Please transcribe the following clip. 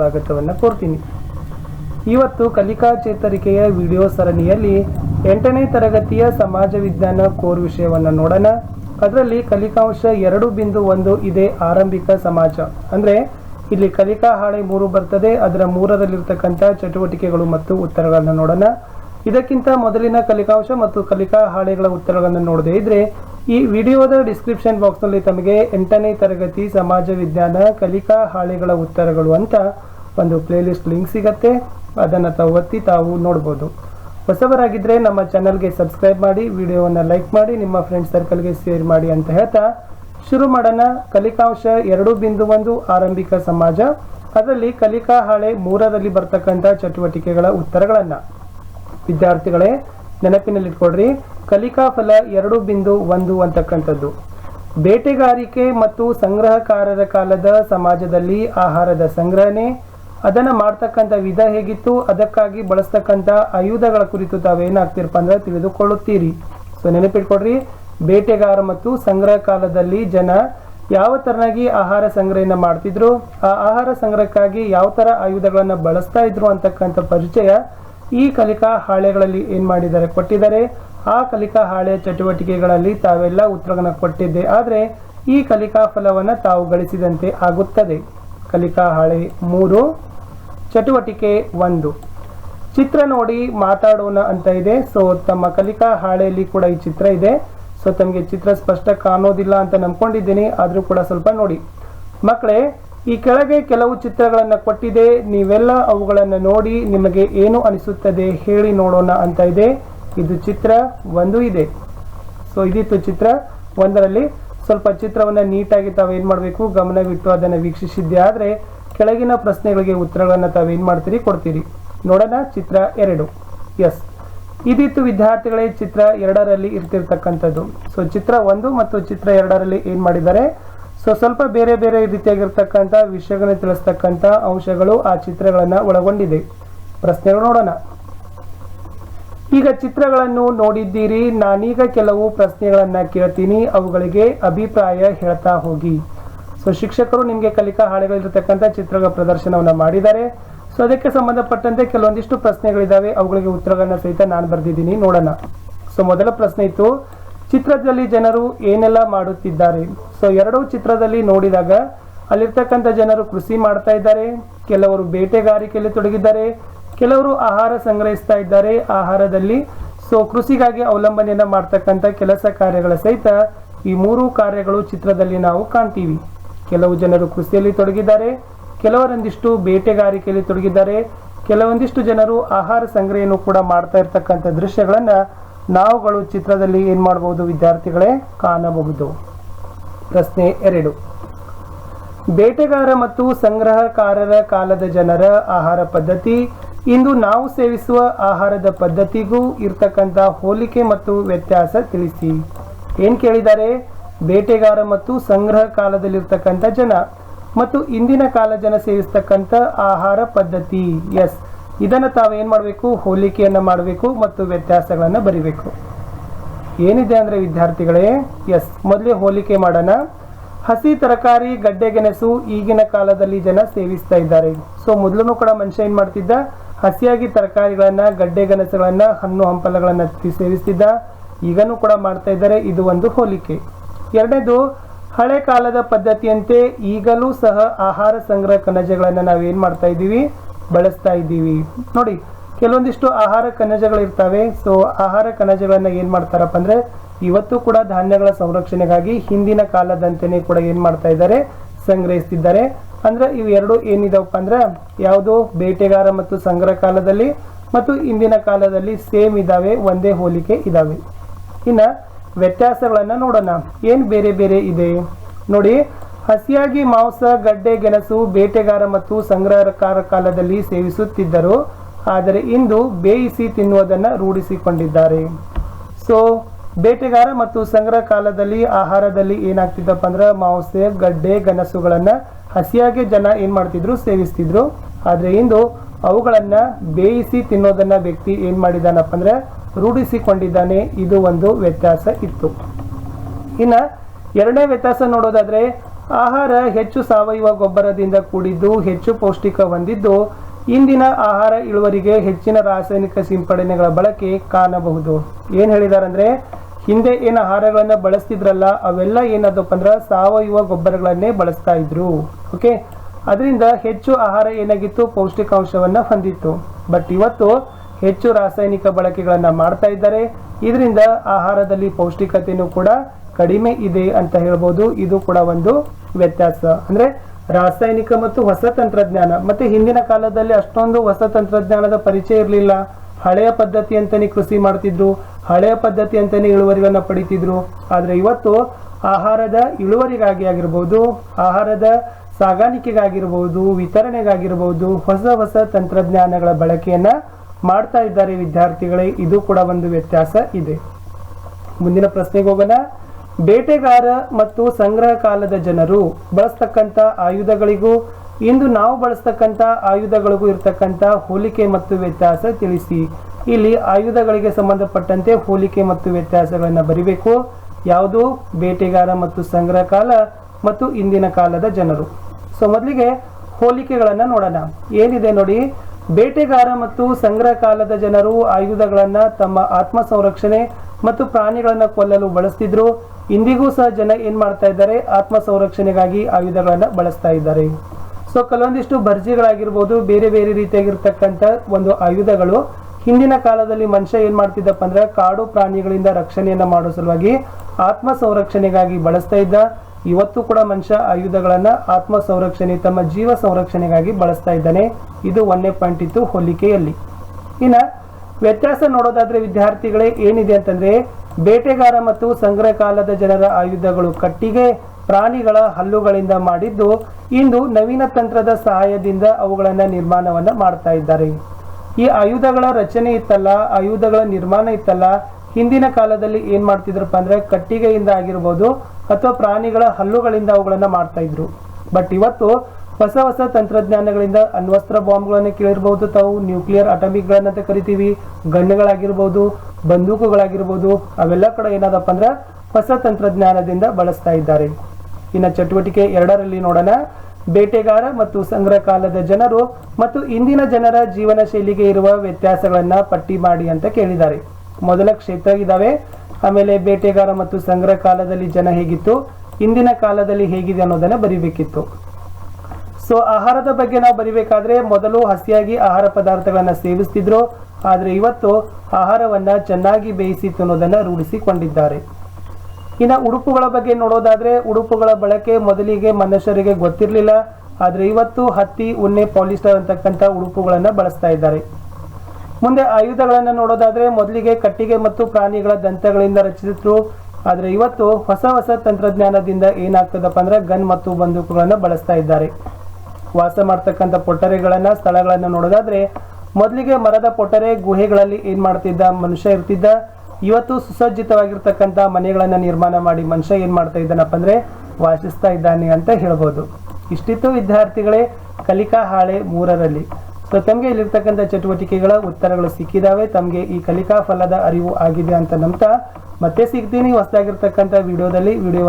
ಸ್ವಾಗತವನ್ನು ಕೋರ್ತೀನಿ. ಇವತ್ತು ಕಲಿಕಾ ಚೇತರಿಕೆಯ ವಿಡಿಯೋ ಸರಣಿಯಲ್ಲಿ ಎಂಟನೇ ತರಗತಿಯ ಸಮಾಜ ವಿಜ್ಞಾನ ಕೋರ್ ವಿಷಯವನ್ನು ನೋಡೋಣ. ಅದರಲ್ಲಿ ಕಲಿಕಾಂಶ ಎರಡು ಬಿಂದು ಒಂದು ಇದೆ ಆರಂಭಿಕ ಸಮಾಜ. ಅಂದರೆ ಇಲ್ಲಿ ಕಲಿಕಾ ಹಾಳೆ ಮೂರು ಬರ್ತದೆ, ಅದರ ಮೂರರಲ್ಲಿರ್ತಕ್ಕಂಥ ಚಟುವಟಿಕೆಗಳು ಮತ್ತು ಉತ್ತರಗಳನ್ನು ನೋಡೋಣ. ಇದಕ್ಕಿಂತ ಮೊದಲಿನ ಕಲಿಕಾಂಶ ಮತ್ತು ಕಲಿಕಾ ಹಾಳೆಗಳ ಉತ್ತರಗಳನ್ನು ನೋಡದೇ ಇದ್ರೆ ಈ ವಿಡಿಯೋದ ಡಿಸ್ಕ್ರಿಪ್ಷನ್ ಬಾಕ್ಸ್ನಲ್ಲಿ ತಮಗೆ ಎಂಟನೇ ತರಗತಿ ಸಮಾಜ ವಿಜ್ಞಾನ ಕಲಿಕಾ ಹಾಳೆಗಳ ಉತ್ತರಗಳು ಅಂತ ಒಂದು ಪ್ಲೇಲಿಸ್ಟ್ ಲಿಂಕ್ ಸಿಗತ್ತೆ. ಅದನ್ನು ತಾವು ಒತ್ತಿ ತಾವು ನೋಡ್ಬೋದು. ಹೊಸಬರಾಗಿದ್ದರೆ ನಮ್ಮ ಚಾನಲ್ಗೆ ಸಬ್ಸ್ಕ್ರೈಬ್ ಮಾಡಿ, ವಿಡಿಯೋವನ್ನು ಲೈಕ್ ಮಾಡಿ, ನಿಮ್ಮ ಫ್ರೆಂಡ್ ಸರ್ಕಲ್ಗೆ ಶೇರ್ ಮಾಡಿ ಅಂತ ಹೇಳ್ತಾ ಶುರು ಮಾಡೋಣ. ಕಲಿಕಾಂಶ ಎರಡು ಬಿಂದು ಒಂದು, ಆರಂಭಿಕ ಸಮಾಜ. ಅದರಲ್ಲಿ ಕಲಿಕಾ ಹಾಳೆ ಮೂರರಲ್ಲಿ ಬರ್ತಕ್ಕಂಥ ಚಟುವಟಿಕೆಗಳ ಉತ್ತರಗಳನ್ನು. ವಿದ್ಯಾರ್ಥಿಗಳೇ ನೆನಪಿನಲ್ಲಿಟ್ಕೊಡ್ರಿ ಕಲಿಕಾ ಫಲ ಎರಡು ಬಿಂದು ಒಂದು ಅಂತಕ್ಕಂಥದ್ದು. ಬೇಟೆಗಾರಿಕೆ ಮತ್ತು ಸಂಗ್ರಹಕಾರರ ಕಾಲದ ಸಮಾಜದಲ್ಲಿ ಆಹಾರದ ಸಂಗ್ರಹಣೆ ಅದನ್ನು ಮಾಡ್ತಕ್ಕಂಥ ವಿಧ ಹೇಗಿತ್ತು? ಅದಕ್ಕಾಗಿ ಬಳಸ್ತಕ್ಕಂಥ ಆಯುಧಗಳ ಕುರಿತು ತಾವೇನಾಗ್ತಿರಪ್ಪ ಅಂದ್ರೆ ತಿಳಿದುಕೊಳ್ಳುತ್ತೀರಿ. ಸೊ ನೆನಪಿಟ್ಕೊಡ್ರಿ ಬೇಟೆಗಾರ ಮತ್ತು ಸಂಗ್ರಹ ಕಾಲದಲ್ಲಿ ಜನ ಯಾವ ತರನಾಗಿ ಆಹಾರ ಸಂಗ್ರಹನ ಮಾಡ್ತಿದ್ರು? ಆ ಆಹಾರ ಸಂಗ್ರಹಕ್ಕಾಗಿ ಯಾವ ಥರ ಆಯುಧಗಳನ್ನು ಬಳಸ್ತಾ ಇದ್ರು ಅಂತಕ್ಕಂಥ ಪರಿಚಯ ಈ ಕಲಿಕಾ ಹಾಳೆಗಳಲ್ಲಿ ಏನು ಮಾಡಿದ್ದಾರೆ, ಕೊಟ್ಟಿದ್ದಾರೆ. ಆ ಕಲಿಕಾ ಹಾಳೆಯ ಚಟುವಟಿಕೆಗಳಲ್ಲಿ ತಾವೆಲ್ಲ ಉತ್ತರಗಳನ್ನು ಕೊಟ್ಟಿದ್ದೆ. ಆದರೆ ಈ ಕಲಿಕಾ ಫಲವನ್ನ ತಾವು ಗಳಿಸಿದಂತೆ ಆಗುತ್ತದೆ. ಕಲಿಕಾ ಹಾಳೆ ಮೂರು ಚಟುವಟಿಕೆ ಒಂದು. ಚಿತ್ರ ನೋಡಿ ಮಾತಾಡೋಣ ಅಂತ ಇದೆ. ಸೊ ತಮ್ಮ ಕಲಿಕಾ ಹಾಳೆಯಲ್ಲಿ ಕೂಡ ಈ ಚಿತ್ರ ಇದೆ. ಸೊ ತಮಗೆ ಚಿತ್ರ ಸ್ಪಷ್ಟ ಕಾಣೋದಿಲ್ಲ ಅಂತ ನಂಬ್ಕೊಂಡಿದ್ದೀನಿ. ಆದರೂ ಕೂಡ ಸ್ವಲ್ಪ ನೋಡಿ. ಮಕ್ಕಳೇ ಈ ಕೆಳಗೆ ಕೆಲವು ಚಿತ್ರಗಳನ್ನು ಕೊಟ್ಟಿದೆ. ನೀವೆಲ್ಲ ಅವುಗಳನ್ನು ನೋಡಿ ನಿಮಗೆ ಏನು ಅನಿಸುತ್ತದೆ ಹೇಳಿ ನೋಡೋಣ ಅಂತ ಇದೆ. ಇದು ಚಿತ್ರ ಒಂದು ಇದೆ. ಸೊ ಇದಿತ್ತು ಚಿತ್ರ ಒಂದರಲ್ಲಿ ಸ್ವಲ್ಪ ಚಿತ್ರವನ್ನು ನೀಟಾಗಿ ತಾವೇನು ಮಾಡಬೇಕು, ಗಮನವಿಟ್ಟು ಅದನ್ನು ವೀಕ್ಷಿಸಿದ್ದೆ. ಆದರೆ ಕೆಳಗಿನ ಪ್ರಶ್ನೆಗಳಿಗೆ ಉತ್ತರಗಳನ್ನು ತಾವೇನು ಮಾಡ್ತೀರಿ? ಕೊಡ್ತೀರಿ. ನೋಡೋಣ, ಚಿತ್ರ ಎರಡು. ಎಸ್ ಇದಿತ್ತು ವಿದ್ಯಾರ್ಥಿಗಳೇ ಚಿತ್ರ ಎರಡರಲ್ಲಿ ಇರ್ತಿರ್ತಕ್ಕಂಥದ್ದು. ಸೊ ಚಿತ್ರ ಒಂದು ಮತ್ತು ಚಿತ್ರ ಎರಡರಲ್ಲಿ ಏನು ಮಾಡಿದ್ದಾರೆ? ಸೊ ಸ್ವಲ್ಪ ಬೇರೆ ಬೇರೆ ರೀತಿಯಾಗಿರ್ತಕ್ಕಂಥ ವಿಷಯಗಳನ್ನು ತಿಳಿಸ್ತಕ್ಕಂಥ ಅಂಶಗಳು ಆ ಚಿತ್ರಗಳನ್ನು ಒಳಗೊಂಡಿದೆ. ಪ್ರಶ್ನೆಗಳು ನೋಡೋಣ. ಈಗ ಚಿತ್ರಗಳನ್ನು ನೋಡಿದ್ದೀರಿ. ನಾನೀಗ ಕೆಲವು ಪ್ರಶ್ನೆಗಳನ್ನು ಕೇಳ್ತೀನಿ. ಅವುಗಳಿಗೆ ಅಭಿಪ್ರಾಯ ಹೇಳ್ತಾ ಹೋಗಿ. ಸೊ ಶಿಕ್ಷಕರು ನಿಮಗೆ ಕಲಿಕಾ ಹಾಳೆಗಳಿರ್ತಕ್ಕಂಥ ಚಿತ್ರಗಳ ಪ್ರದರ್ಶನವನ್ನು ಮಾಡಿದ್ದಾರೆ. ಸೊ ಅದಕ್ಕೆ ಸಂಬಂಧಪಟ್ಟಂತೆ ಕೆಲವೊಂದಿಷ್ಟು ಪ್ರಶ್ನೆಗಳಿದ್ದಾವೆ ಅವುಗಳಿಗೆ ಉತ್ತರಗಳನ್ನ ಸಹಿತ ನಾನು ಬರೆದಿದ್ದೀನಿ. ನೋಡೋಣ. ಸೊ ಮೊದಲ ಪ್ರಶ್ನೆ ಇತ್ತು, ಚಿತ್ರದಲ್ಲಿ ಜನರು ಏನೆಲ್ಲ ಮಾಡುತ್ತಿದ್ದಾರೆ? ಸೊ ಎರಡೂ ಚಿತ್ರದಲ್ಲಿ ನೋಡಿದಾಗ ಅಲ್ಲಿರ್ತಕ್ಕಂಥ ಜನರು ಕೃಷಿ ಮಾಡ್ತಾ ಇದ್ದಾರೆ. ಕೆಲವರು ಬೇಟೆಗಾರಿಕೆಯಲ್ಲಿ ತೊಡಗಿದ್ದಾರೆ. ಕೆಲವರು ಆಹಾರ ಸಂಗ್ರಹಿಸ್ತಾ ಇದ್ದಾರೆ. ಆಹಾರದಲ್ಲಿ ಸೊ ಕೃಷಿಗಾಗಿ ಅವಲಂಬನೆಯನ್ನ ಮಾಡ್ತಕ್ಕಂಥ ಕೆಲಸ ಕಾರ್ಯಗಳ ಸಹಿತ ಈ ಮೂರು ಕಾರ್ಯಗಳು ಚಿತ್ರದಲ್ಲಿ ನಾವು ಕಾಣ್ತೀವಿ. ಕೆಲವು ಜನರು ಕೃಷಿಯಲ್ಲಿ ತೊಡಗಿದ್ದಾರೆ, ಕೆಲವರೊಂದಿಷ್ಟು ಬೇಟೆಗಾರಿಕೆಯಲ್ಲಿ ತೊಡಗಿದ್ದಾರೆ, ಕೆಲವೊಂದಿಷ್ಟು ಜನರು ಆಹಾರ ಸಂಗ್ರಹಿಯನ್ನು ಕೂಡ ಮಾಡ್ತಾ ಇರ್ತಕ್ಕಂಥ ದೃಶ್ಯಗಳನ್ನ ನಾವುಗಳು ಚಿತ್ರದಲ್ಲಿ ಏನ್ ಮಾಡಬಹುದು ವಿದ್ಯಾರ್ಥಿಗಳೇ ಕಾಣಬಹುದು. ಪ್ರಶ್ನೆ ಎರಡು. ಬೇಟೆಗಾರ ಮತ್ತು ಸಂಗ್ರಹಕಾರರ ಕಾಲದ ಜನರ ಆಹಾರ ಪದ್ಧತಿ. ಇಂದು ನಾವು ಸೇವಿಸುವ ಆಹಾರದ ಪದ್ಧತಿಗೂ ಇರ್ತಕ್ಕಂಥ ಹೋಲಿಕೆ ಮತ್ತು ವ್ಯತ್ಯಾಸ ತಿಳಿಸಿ. ಏನ್ ಕೇಳಿದ್ದಾರೆ? ಬೇಟೆಗಾರ ಮತ್ತು ಸಂಗ್ರಹ ಕಾಲದಲ್ಲಿರ್ತಕ್ಕಂಥ ಜನ ಮತ್ತು ಇಂದಿನ ಕಾಲ ಜನ ಸೇವಿಸ್ತಕ್ಕಂಥ ಆಹಾರ ಪದ್ಧತಿ. ಎಸ್. ಇದನ್ನು ತಾವೇನು ಮಾಡಬೇಕು? ಹೋಲಿಕೆಯನ್ನ ಮಾಡಬೇಕು ಮತ್ತು ವ್ಯತ್ಯಾಸಗಳನ್ನು ಬರಿಬೇಕು. ಏನಿದೆ ಅಂದ್ರೆ ವಿದ್ಯಾರ್ಥಿಗಳೇ? ಎಸ್. ಮೊದಲೇ ಹೋಲಿಕೆ ಮಾಡೋಣ. ಹಸಿ ತರಕಾರಿ ಗಡ್ಡೆ ಗೆಣಸು ಈಗಿನ ಕಾಲದಲ್ಲಿ ಜನ ಸೇವಿಸ್ತಾ ಇದ್ದಾರೆ. ಸೊ ಮೊದಲು ಕೂಡ ಮನುಷ್ಯ ಏನು ಮಾಡ್ತಿದ್ದ? ಹಸಿಯಾಗಿ ತರಕಾರಿಗಳನ್ನು ಗಡ್ಡೆ ಗೆಣಸುಗಳನ್ನ ಹಣ್ಣು ಹಂಪಲಗಳನ್ನು ಸೇವಿಸ್ತಿದ್ದ. ಈಗನೂ ಕೂಡ ಮಾಡ್ತಾ ಇದ್ದಾರೆ. ಇದು ಒಂದು ಹೋಲಿಕೆ. ಎರಡನೇದು, ಹಳೆ ಕಾಲದ ಪದ್ಧತಿಯಂತೆ ಈಗಲೂ ಸಹ ಆಹಾರ ಸಂಗ್ರಹ ಕಣಜಗಳನ್ನು ನಾವು ಏನು ಮಾಡ್ತಾ ಇದ್ದೀವಿ? ಬಳಸ್ತಾ ಇದ್ದೀವಿ. ನೋಡಿ, ಕೆಲವೊಂದಿಷ್ಟು ಆಹಾರ ಕಣಜಗಳು ಇರ್ತವೆ. ಸೊ ಆಹಾರ ಕಣಜಗಳನ್ನ ಏನ್ ಮಾಡ್ತಾರಪ್ಪ ಅಂದ್ರೆ, ಇವತ್ತು ಕೂಡ ಧಾನ್ಯಗಳ ಸಂರಕ್ಷಣೆಗಾಗಿ ಹಿಂದಿನ ಕಾಲದಂತೆಯೇ ಕೂಡ ಏನ್ ಮಾಡ್ತಾ ಇದ್ದಾರೆ? ಸಂಗ್ರಹಿಸ್ತಿದ್ದಾರೆ. ಅಂದ್ರೆ ಇವು ಎರಡು ಏನಿದಾವಪ್ಪ ಅಂದ್ರೆ, ಯಾವುದು ಬೇಟೆಗಾರ ಮತ್ತು ಸಂಗ್ರಹ ಕಾಲದಲ್ಲಿ ಮತ್ತು ಇಂದಿನ ಕಾಲದಲ್ಲಿ ಸೇಮ್ ಇದಾವೆ, ಒಂದೇ ಹೋಲಿಕೆ ಇದಾವೆ. ಇನ್ನ ವ್ಯತ್ಯಾಸಗಳನ್ನ ನೋಡೋಣ. ಏನು ಬೇರೆ ಬೇರೆ ಇದೆ? ನೋಡಿ, ಹಸಿಯಾಗಿ ಮಾಂಸ, ಗಡ್ಡೆ, ಗೆಣಸು, ಬೇಟೆಗಾರ ಮತ್ತು ಸಂಗ್ರಹಕಾರ ಕಾಲದಲ್ಲಿ ಸೇವಿಸುತ್ತಿದ್ದರು. ಆದರೆ ಇಂದು ಬೇಯಿಸಿ ತಿನ್ನುವುದನ್ನ ರೂಢಿಸಿಕೊಂಡಿದ್ದಾರೆ. ಸೊ ಬೇಟೆಗಾರ ಮತ್ತು ಸಂಗ್ರಹ ಕಾಲದಲ್ಲಿ, ಆಹಾರದಲ್ಲಿ ಏನಾಗ್ತಿದ್ದಪ್ಪ ಅಂದ್ರೆ ಮಾಂಸ, ಗಡ್ಡೆ, ಗೆಣಸುಗಳನ್ನ ಹಸಿಯಾಗಿ ಜನ ಏನು ಮಾಡ್ತಿದ್ರು? ಸೇವಿಸ್ತಿದ್ರು. ಆದರೆ ಇಂದು ಅವುಗಳನ್ನ ಬೇಯಿಸಿ ತಿನ್ನೋದನ್ನ ವ್ಯಕ್ತಿ ಏನು ಮಾಡಿದಾನಪ್ಪ ಅಂದ್ರೆ ರೂಢಿಸಿಕೊಂಡಿದ್ದಾನೆ. ಇದು ಒಂದು ವ್ಯತ್ಯಾಸ ಇತ್ತು. ಇನ್ನ ಎರಡನೇ ವ್ಯತ್ಯಾಸ ನೋಡೋದಾದ್ರೆ, ಆಹಾರ ಹೆಚ್ಚು ಸಾವಯವ ಗೊಬ್ಬರದಿಂದ ಕೂಡಿದ್ದು, ಹೆಚ್ಚು ಪೌಷ್ಟಿಕ ಹೊಂದಿದ್ದು, ಇಂದಿನ ಆಹಾರ ಇಳುವರಿಗೆ ಹೆಚ್ಚಿನ ರಾಸಾಯನಿಕ ಸಿಂಪಡಣೆಗಳ ಬಳಕೆ ಕಾಣಬಹುದು. ಏನು ಹೇಳಿದಾರಂದ್ರೆ, ಹಿಂದೆ ಏನು ಆಹಾರಗಳನ್ನು ಬಳಸ್ತಿದ್ರಲ್ಲ, ಅವೆಲ್ಲ ಏನಾದಪ್ಪ ಅಂದ್ರೆ ಸಾವಯವ ಗೊಬ್ಬರಗಳನ್ನೇ ಬಳಸ್ತಾ ಇದ್ರು. ಓಕೆ ಅದರಿಂದ ಹೆಚ್ಚು ಆಹಾರ ಏನಾಗಿತ್ತು? ಪೌಷ್ಟಿಕಾಂಶವನ್ನ ಹೊಂದಿತ್ತು. ಬಟ್ ಇವತ್ತು ಹೆಚ್ಚು ರಾಸಾಯನಿಕ ಬಳಕೆಗಳನ್ನು ಮಾಡ್ತಾ ಇದ್ದಾರೆ. ಇದರಿಂದ ಆಹಾರದಲ್ಲಿ ಪೌಷ್ಟಿಕತೆಯೂ ಕೂಡ ಕಡಿಮೆ ಇದೆ ಅಂತ ಹೇಳ್ಬೋದು. ಇದು ಕೂಡ ಒಂದು ವ್ಯತ್ಯಾಸ. ಅಂದ್ರೆ ರಾಸಾಯನಿಕ ಮತ್ತು ಹೊಸ ತಂತ್ರಜ್ಞಾನ. ಮತ್ತೆ ಹಿಂದಿನ ಕಾಲದಲ್ಲಿ ಅಷ್ಟೊಂದು ಹೊಸ ತಂತ್ರಜ್ಞಾನದ ಪರಿಚಯ ಇರಲಿಲ್ಲ. ಹಳೆಯ ಪದ್ಧತಿ ಅಂತಾನೆ ಕೃಷಿ ಮಾಡ್ತಿದ್ರು. ಹಳೆಯ ಪದ್ಧತಿ ಅಂತಲೇ ಇಳುವರಿಗಳನ್ನ ಪಡಿತಿದ್ರು. ಆದರೆ ಇವತ್ತು ಆಹಾರದ ಇಳುವರಿಗಾಗಿ ಆಗಿರ್ಬೋದು, ಆಹಾರದ ಸಾಗಾಣಿಕೆಗಾಗಿರ್ಬೋದು, ವಿತರಣೆಗಾಗಿರ್ಬೋದು, ಹೊಸ ಹೊಸ ತಂತ್ರಜ್ಞಾನಗಳ ಬಳಕೆಯನ್ನ ಮಾಡ್ತಾ ಇದ್ದಾರೆ ವಿದ್ಯಾರ್ಥಿಗಳೇ, ಇದು ಕೂಡ ಒಂದು ವ್ಯತ್ಯಾಸ ಇದೆ. ಮುಂದಿನ ಪ್ರಶ್ನೆಗೆ ಹೋಗೋಣ. ಬೇಟೆಗಾರ ಮತ್ತು ಸಂಗ್ರಹ ಕಾಲದ ಜನರು ಬಳಸ್ತಕ್ಕಂಥ ಆಯುಧಗಳಿಗೂ, ಇಂದು ನಾವು ಬಳಸ್ತಕ್ಕಂಥ ಆಯುಧಗಳಿಗೂ ಇರತಕ್ಕಂಥ ಹೋಲಿಕೆ ಮತ್ತು ವ್ಯತ್ಯಾಸ ತಿಳಿಸಿ. ಇಲ್ಲಿ ಆಯುಧಗಳಿಗೆ ಸಂಬಂಧಪಟ್ಟಂತೆ ಹೋಲಿಕೆ ಮತ್ತು ವ್ಯತ್ಯಾಸಗಳನ್ನು ಬರಿಬೇಕು. ಯಾವುದು? ಬೇಟೆಗಾರ ಮತ್ತು ಸಂಗ್ರಹ ಕಾಲ ಮತ್ತು ಇಂದಿನ ಕಾಲದ ಜನರು. ಸೊ, ಮೊದಲಿಗೆ ಹೋಲಿಕೆಗಳನ್ನು ನೋಡೋಣ. ಏನಿದೆ ನೋಡಿ? ಬೇಟೆಗಾರ ಮತ್ತು ಸಂಗ್ರಹ ಕಾಲದ ಜನರು ಆಯುಧಗಳನ್ನ ತಮ್ಮ ಆತ್ಮ ಸಂರಕ್ಷಣೆ ಮತ್ತು ಪ್ರಾಣಿಗಳನ್ನ ಕೊಲ್ಲಲು ಬಳಸ್ತಿದ್ರು. ಇಂದಿಗೂ ಸಹ ಜನ ಏನ್ ಮಾಡ್ತಾ ಇದ್ದಾರೆ? ಆತ್ಮ ಸಂರಕ್ಷಣೆಗಾಗಿ ಆಯುಧಗಳನ್ನ ಬಳಸ್ತಾ ಇದ್ದಾರೆ. ಸೊ ಕೆಲವೊಂದಿಷ್ಟು ಭರ್ಜಿಗಳಾಗಿರ್ಬೋದು, ಬೇರೆ ಬೇರೆ ರೀತಿಯಾಗಿರ್ತಕ್ಕಂಥ ಒಂದು ಆಯುಧಗಳು. ಹಿಂದಿನ ಕಾಲದಲ್ಲಿ ಮನುಷ್ಯ ಏನ್ ಮಾಡ್ತಿದ್ದಪ್ಪ ಅಂದ್ರೆ ಕಾಡು ಪ್ರಾಣಿಗಳಿಂದ ರಕ್ಷಣೆಯನ್ನ ಮಾಡೋ ಸಲುವಾಗಿ ಆತ್ಮ ಸಂರಕ್ಷಣೆಗಾಗಿ ಬಳಸ್ತಾ ಇದ್ದ. ಇವತ್ತು ಕೂಡ ಮನುಷ್ಯ ಆಯುಧಗಳನ್ನ ಆತ್ಮ ಸಂರಕ್ಷಣೆ ತಮ್ಮ ಜೀವ ಸಂರಕ್ಷಣೆಗಾಗಿ ಬಳಸ್ತಾ ಇದ್ದಾನೆ. ಇದು ಒಂದನೇ ಪಾಯಿಂಟ್ ಇತ್ತು ಹೋಲಿಕೆಯಲ್ಲಿ. ಇನ್ನ ವ್ಯತ್ಯಾಸ ನೋಡೋದಾದ್ರೆ ವಿದ್ಯಾರ್ಥಿಗಳೇ ಏನಿದೆ ಅಂತಂದ್ರೆ ಬೇಟೆಗಾರ ಮತ್ತು ಸಂಗ್ರಹ ಕಾಲದ ಜನರ ಆಯುಧಗಳು ಕಟ್ಟಿಗೆ ಪ್ರಾಣಿಗಳ ಹಲ್ಲುಗಳಿಂದ ಮಾಡಿದ್ದು ಇಂದು ನವೀನ ತಂತ್ರದ ಸಹಾಯದಿಂದ ಅವುಗಳನ್ನ ನಿರ್ಮಾಣವನ್ನ ಮಾಡ್ತಾ ಇದ್ದಾರೆ. ಈ ಆಯುಧಗಳ ರಚನೆ ಇತ್ತಲ್ಲ, ಆಯುಧಗಳ ನಿರ್ಮಾಣ ಇತ್ತಲ್ಲ, ಹಿಂದಿನ ಕಾಲದಲ್ಲಿ ಏನ್ ಮಾಡ್ತಿದ್ರಪ್ಪ ಅಂದ್ರೆ ಕಟ್ಟಿಗೆಯಿಂದ ಆಗಿರ್ಬೋದು ಅಥವಾ ಪ್ರಾಣಿಗಳ ಹಲ್ಲುಗಳಿಂದ ಅವುಗಳನ್ನ ಮಾಡ್ತಾ ಇದ್ರು. ಬಟ್ ಇವತ್ತು ಹೊಸ ಹೊಸ ತಂತ್ರಜ್ಞಾನಗಳಿಂದ ಅಣ್ವಸ್ತ್ರ ಬಾಂಬ್ಗಳನ್ನು ಕೇಳಿರ್ಬೋದು ತಾವು, ನ್ಯೂಕ್ಲಿಯರ್ ಅಟಮಿಕ್ಗಳನ್ನಂತ ಕರಿತೀವಿ ಗನ್ಗಳಾಗಿರ್ಬೋದು ಬಂದೂಕುಗಳಾಗಿರ್ಬೋದು, ಅವೆಲ್ಲ ಕಡೆ ಏನಾದಪ್ಪ ಅಂದ್ರೆ ಹೊಸ ತಂತ್ರಜ್ಞಾನದಿಂದ ಬಳಸ್ತಾ ಇದ್ದಾರೆ. ಇನ್ನು ಚಟುವಟಿಕೆ ಎರಡರಲ್ಲಿ ನೋಡೋಣ. ಬೇಟೆಗಾರ ಮತ್ತು ಸಂಗ್ರಹ ಕಾಲದ ಜನರು ಮತ್ತು ಇಂದಿನ ಜನರ ಜೀವನ ಶೈಲಿಗೆ ಇರುವ ವ್ಯತ್ಯಾಸಗಳನ್ನ ಪಟ್ಟಿ ಮಾಡಿ ಅಂತ ಕೇಳಿದ್ದಾರೆ. ಮೊದಲ ಕ್ಷೇತ್ರ ಇದಾವೆ. ಆಮೇಲೆ ಬೇಟೆಗಾರ ಮತ್ತು ಸಂಗ್ರಹ ಕಾಲದಲ್ಲಿ ಜನ ಹೇಗಿತ್ತು, ಇಂದಿನ ಕಾಲದಲ್ಲಿ ಹೇಗಿದೆ ಅನ್ನೋದನ್ನ ಬರಿಬೇಕಿತ್ತು. ಸೊ ಆಹಾರದ ಬಗ್ಗೆ ನಾವು ಬರಿಬೇಕಾದ್ರೆ ಮೊದಲು ಹಸಿಯಾಗಿ ಆಹಾರ ಪದಾರ್ಥಗಳನ್ನ ಸೇವಿಸ್ತಿದ್ರು, ಆದ್ರೆ ಇವತ್ತು ಆಹಾರವನ್ನ ಚೆನ್ನಾಗಿ ಬೇಯಿಸಿ ತಿನ್ನೋದನ್ನ ರೂಢಿಸಿಕೊಂಡಿದ್ದಾರೆ. ಇನ್ನು ಉಡುಪುಗಳ ಬಗ್ಗೆ ನೋಡೋದಾದ್ರೆ, ಉಡುಪುಗಳ ಬಳಕೆ ಮೊದಲಿಗೆ ಮನುಷ್ಯರಿಗೆ ಗೊತ್ತಿರಲಿಲ್ಲ, ಆದರೆ ಇವತ್ತು ಹತ್ತಿ, ಉಣ್ಣೆ, ಪಾಲಿಸ್ಟರ್ ಅಂತಕ್ಕಂಥ ಉಡುಪುಗಳನ್ನು ಬಳಸ್ತಾ ಇದ್ದಾರೆ. ಮುಂದೆ ಆಯುಧಗಳನ್ನು ನೋಡೋದಾದ್ರೆ ಮೊದಲಿಗೆ ಕಟ್ಟಿಗೆ ಮತ್ತು ಪ್ರಾಣಿಗಳ ದಂತಗಳಿಂದ ರಚಿಸಿದ್ರು. ಆದರೆ ಇವತ್ತು ಹೊಸ ಹೊಸ ತಂತ್ರಜ್ಞಾನದಿಂದ ಏನಾಗ್ತದಪ್ಪ ಅಂದ್ರೆ ಗನ್ ಮತ್ತು ಬಂದೂಕುಗಳನ್ನು ಬಳಸ್ತಾ ಇದ್ದಾರೆ. ವಾಸ ಮಾಡ್ತಕ್ಕಂಥ ಪೊಟ್ಟರೆಗಳನ್ನ, ಸ್ಥಳಗಳನ್ನು ನೋಡೋದಾದ್ರೆ ಮೊದಲಿಗೆ ಮರದ ಪೊಟ್ಟರೆ ಗುಹೆಗಳಲ್ಲಿ ಏನ್ ಮಾಡ್ತಿದ್ದ? ಮನುಷ್ಯ ಇರ್ತಿದ್ದ. ಇವತ್ತು ಸುಸಜ್ಜಿತವಾಗಿರ್ತಕ್ಕಂಥ ಮನೆಗಳನ್ನು ನಿರ್ಮಾಣ ಮಾಡಿ ಮನುಷ್ಯ ಏನ್ ಮಾಡ್ತಾ ಇದ್ದಾನಪ್ಪ ಅಂದ್ರೆ ವಾಸಿಸ್ತಾ ಇದ್ದಾನೆ ಅಂತ ಹೇಳ್ಬೋದು. ಇಷ್ಟಿತ್ತು ವಿದ್ಯಾರ್ಥಿಗಳೇ ಕಲಿಕಾ ಹಾಳೆ ಮೂರರಲ್ಲಿ. ಸೊ ತಮಗೆ ಇಲ್ಲಿರ್ತಕ್ಕಂಥ ಚಟುವಟಿಕೆಗಳ ಉತ್ತರಗಳು ಸಿಕ್ಕಿದಾವೆ. ತಮಗೆ ಈ ಕಲಿಕಾ ಫಲದ ಅರಿವು ಆಗಿದೆ ಅಂತ ನಂಬ್ತಾ ಮತ್ತೆ ಸಿಗ್ತೀನಿ. ಹೊಸದಾಗಿರ್ತಕ್ಕಂಥ ವಿಡಿಯೋದಲ್ಲಿ ವಿಡಿಯೋ